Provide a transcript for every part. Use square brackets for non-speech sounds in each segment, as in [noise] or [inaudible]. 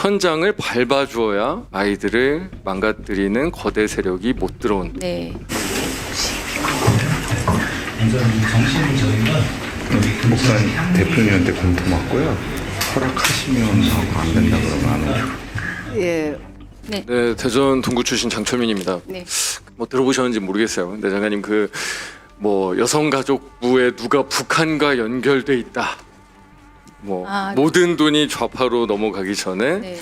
현장을 밟아주어야 아이들을 망가뜨리는 거대 세력이 못 들어온. 네. 우선 이 정신을 저희가 여기 근처 목사님 향기 대표님한테 공포 맞고요. 허락하시면 하고 안 된다 그러면 안 해요. 예, 네, 대전 동구 출신 장철민입니다. 네. 뭐 들어보셨는지 모르겠어요. 근데 장관님 그 뭐 여성가족부에 누가 북한과 연결돼 있다. 뭐 아, 모든 돈이 좌파로 넘어가기 전에 네.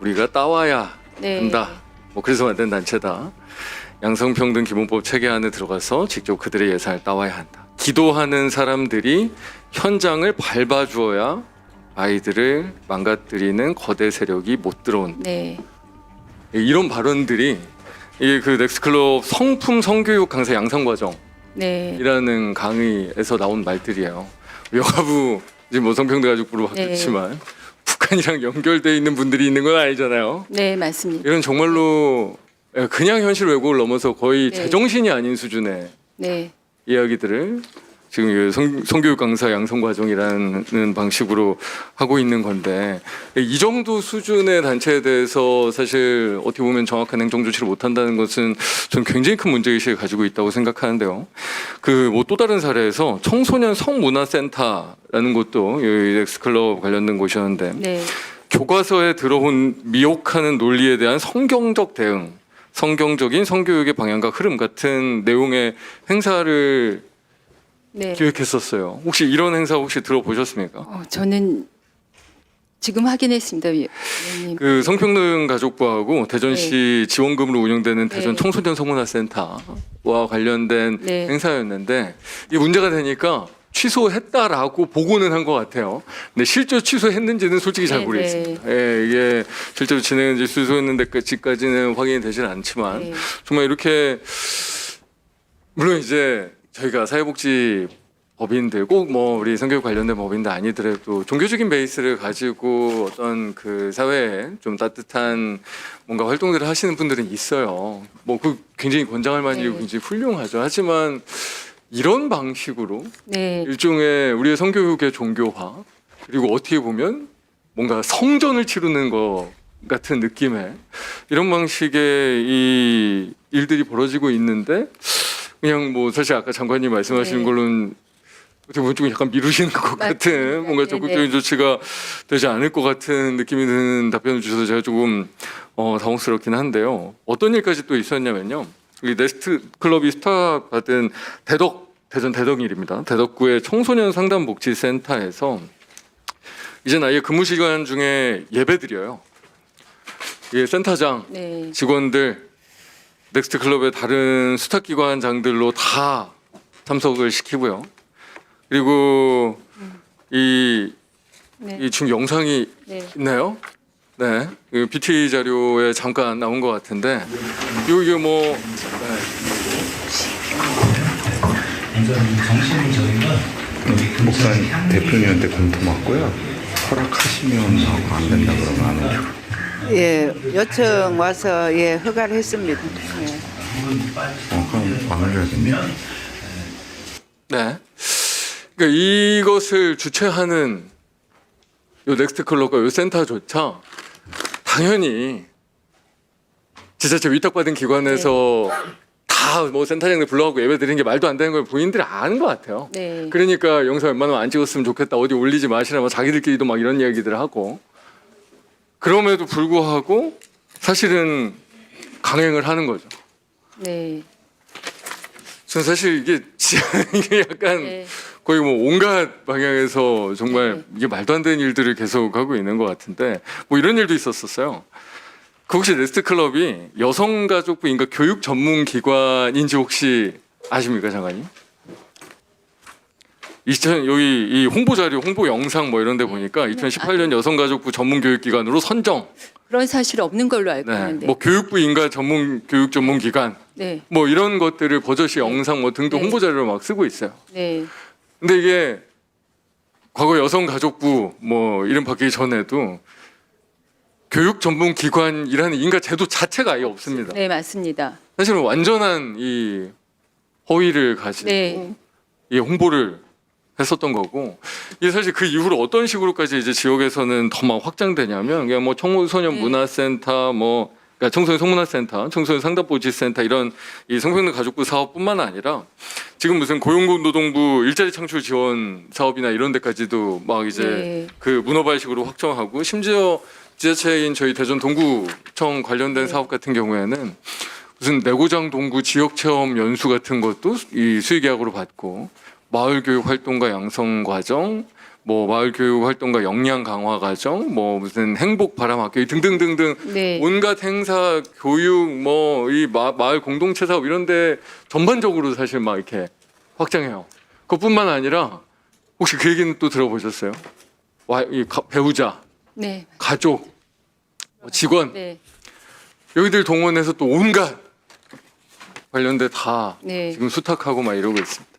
우리가 따와야 네. 한다. 뭐 그래서 만든 단체다. 양성평등 기본법 체계 안에 들어가서 직접 그들의 예산을 따와야 한다. 기도하는 사람들이 현장을 밟아주어야 아이들을 망가뜨리는 거대 세력이 못 들어온 네. 이런 발언들이 이게 그 넥스클럽 성품 성교육 강사 양성 과정이라는 네. 강의에서 나온 말들이에요. 여가부 지금 뭐 성평등 가족부로 바뀌었지만 북한이랑 연결돼 있는 분들이 있는 건 아니잖아요. 네, 맞습니다. 이런 정말로 그냥 현실 왜곡을 넘어서 거의 네. 제정신이 아닌 수준의 네. 이야기들을 지금 이 성, 성교육 강사 양성 과정이라는 방식으로 하고 있는 건데 이 정도 수준의 단체에 대해서 사실 어떻게 보면 정확한 행정 조치를 못 한다는 것은 저는 굉장히 큰 문제 의식을 가지고 있다고 생각하는데요. 그 뭐 또 다른 사례에서 청소년 성문화센터 라는 곳도 이 엑스클럽 관련된 곳이었는데 네. 교과서에 들어온 미혹하는 논리에 대한 성경적 대응, 성경적인 성교육의 방향과 흐름 같은 내용의 행사를 네. 기획했었어요. 혹시 이런 행사 혹시 들어보셨습니까? 어, 저는 지금 확인했습니다, 위- 위원님. 그 성평등 가족부하고 대전시 지원금으로 운영되는 대전 네. 청소년 성문화센터와 관련된 네. 행사였는데 이 문제가 되니까 취소했다라고 보고는 한 것 같아요. 근데 실제 취소했는지는 솔직히 잘 네, 모르겠습니다. 예, 이게 실제로 진행했는지 취소했는데까지는 확인이 되지는 않지만 네. 정말 이렇게 물론 이제 저희가 사회복지 법인들 꼭 뭐 우리 성교육 관련된 법인들 아니더라도 종교적인 베이스를 가지고 어떤 그 사회에 좀 따뜻한 뭔가 활동들을 하시는 분들은 있어요. 뭐 그 굉장히 권장할 만이고 네. 굉장히 훌륭하죠. 하지만 이런 방식으로 네. 일종의 우리의 성교육의 종교화 그리고 어떻게 보면 뭔가 성전을 치르는 것 같은 느낌의 이런 방식의 이 일들이 벌어지고 있는데 그냥 뭐 사실 아까 장관님 말씀하시는 네. 걸로는 어떻게 보면 좀 약간 미루시는 것 같은 맞습니다. 뭔가 네, 적극적인 네. 조치가 되지 않을 것 같은 느낌이 드는 답변을 주셔서 제가 조금 어, 당혹스럽긴 한데요. 어떤 일까지 또 있었냐면요. 이 네스트 클럽이 스타 받은 대덕 대전 대덕일입니다. 대덕구의 청소년 상담 복지 센터에서 이제 아예 근무 시간 중에 예배 드려요. 이 센터장 네. 직원들 넥스트 클럽의 다른 수탁 기관장들로 다 참석을 시키고요. 그리고 이, 네. 이 지금 영상이 네. 있나요? 네, 그 BT 자료에 잠깐 나온 것 같은데 요 이게 뭐 네. 목사님 대표님한테 공포 맞고요. 허락하시면 하고 안 된다 그러면 안 해요. 예, 요청 와서 예 허가를 했습니다. 예. 어, 그럼 안 올려야겠네. 네. 그러니까 이것을 주최하는 요 넥스트 클럽과 요 센터조차 당연히 지자체 위탁받은 기관에서 다뭐 센터장들 불러가고 예배 드리는 게 말도 안 되는 걸 본인들이 아는 것 같아요. 네. 그러니까 영상 웬만하면 안 찍었으면 좋겠다. 어디 올리지 마시라. 뭐 자기들끼리도 막 이런 이야기들을 하고 그럼에도 불구하고 사실은 강행을 하는 거죠. 네. 저는 사실 이게 [laughs] 이게 약간 네. 거의 뭐 온갖 방향에서 정말 네. 이게 말도 안 되는 일들을 계속 하고 있는 것 같은데 뭐 이런 일도 있었었어요. 그 혹시 네스트 클럽이 여성가족부 인가 교육 전문 기관인지 혹시 아십니까, 장관님? 2000 여기 이 홍보 자료, 홍보 영상 뭐 이런 데 보니까 2018년 여성가족부 전문 교육 기관으로 선정. 그런 사실 없는 걸로 알고 네. 있는데. 뭐 교육부 인가 전문 교육 전문 기관 네. 뭐 이런 것들을 버젓이 영상 뭐 등등 네. 홍보 자료로 막 쓰고 있어요. 네. 근데 이게 과거 여성가족부 뭐 이름 바뀌기 전에도 교육 전문 기관이라는 인가 제도 자체가 아예 없습니다. 네, 맞습니다. 사실은 완전한 이 허위를 가지고 네. 이 홍보를 했었던 거고 이게 사실 그 이후로 어떤 식으로까지 이제 지역에서는 더 막 확장되냐면 그냥 뭐 청소년 네. 문화센터 뭐 그러니까 청소년 성문화센터, 청소년 상담보지센터 이런 이 성평등 가족부 사업뿐만 아니라 지금 무슨 고용노동부 일자리 창출 지원 사업이나 이런 데까지도 막 이제 네. 그 문어발식으로 확정하고 심지어 지자체인 저희 대전 동구청 관련된 네. 사업 같은 경우에는 무슨 내고장 동구 지역 체험 연수 같은 것도 이 수의 계약으로 받고 마을 교육 활동과 양성 과정 뭐 마을 교육 활동과 역량 강화 과정 뭐 무슨 행복 바람 학교 등등등등 네. 온갖 행사 교육 뭐 이 마을 공동체 사업 이런데 전반적으로 사실 막 이렇게 확장해요. 그것뿐만 아니라 혹시 그 얘기는 또 들어보셨어요? 와, 이 가- 배우자, 네. 가족, 뭐 직원 네. 여기들 동원해서 또 온갖 관련돼 다 네. 지금 수탁하고 막 이러고 있습니다.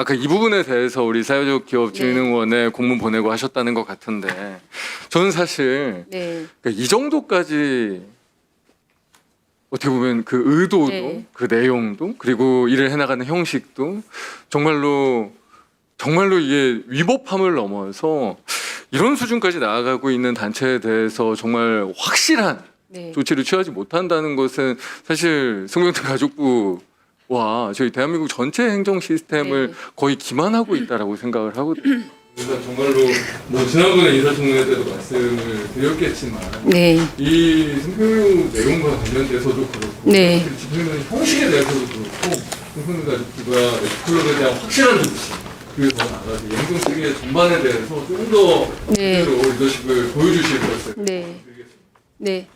아까 이 부분에 대해서 우리 사회적 기업 진흥원에 공문 보내고 하셨다는 것 같은데 저는 사실 네. 그러니까 이 정도까지 어떻게 보면 그 의도도 네. 그 내용도 그리고 일을 해나가는 형식도 정말로 정말로 이게 위법함을 넘어서 이런 수준까지 나아가고 있는 단체에 대해서 정말 확실한 네. 조치를 취하지 못한다는 것은 사실 성병특 가족부 와 저희 대한민국 전체 행정 시스템을 네. 거의 기만하고 있다라고 생각을 하거든요. 그래서 정말로 뭐 지난번에 인사청문회 때도 말씀을 드렸겠지만 네. 이 성교육 내용과 관련돼서도 그렇고 네. 그 집행하는 형식에 대해서도 그렇고 성교육 가족부가 에스클럽에 대한 확실한 조치 그리고 더 나아가서 이 행정 체계 전반에 대해서 조금 더 네. 제대로 리더십을 보여주실 것을 네. 네.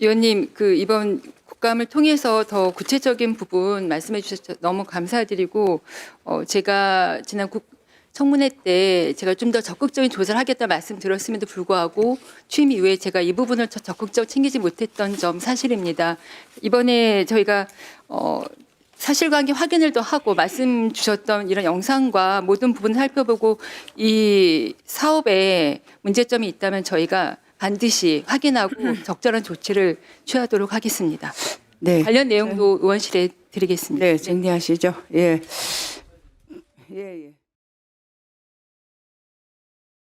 위원님, 그 이번 국감을 통해서 더 구체적인 부분 말씀해 주셔서 너무 감사드리고 어 제가 지난 국 청문회 때 제가 좀 더 적극적인 조사를 하겠다 말씀 드렸음에도 불구하고 취임 이후에 제가 이 부분을 더 적극적으로 챙기지 못했던 점 사실입니다. 이번에 저희가 어 사실관계 확인을 더 하고 말씀 주셨던 이런 영상과 모든 부분을 살펴보고 이 사업에 문제점이 있다면 저희가 반드시 확인하고 [laughs] 적절한 조치를 취하도록 하겠습니다. 네. 관련 내용도 의원실에 드리겠습니다. 네, 정리하시죠. 예. 예, 예.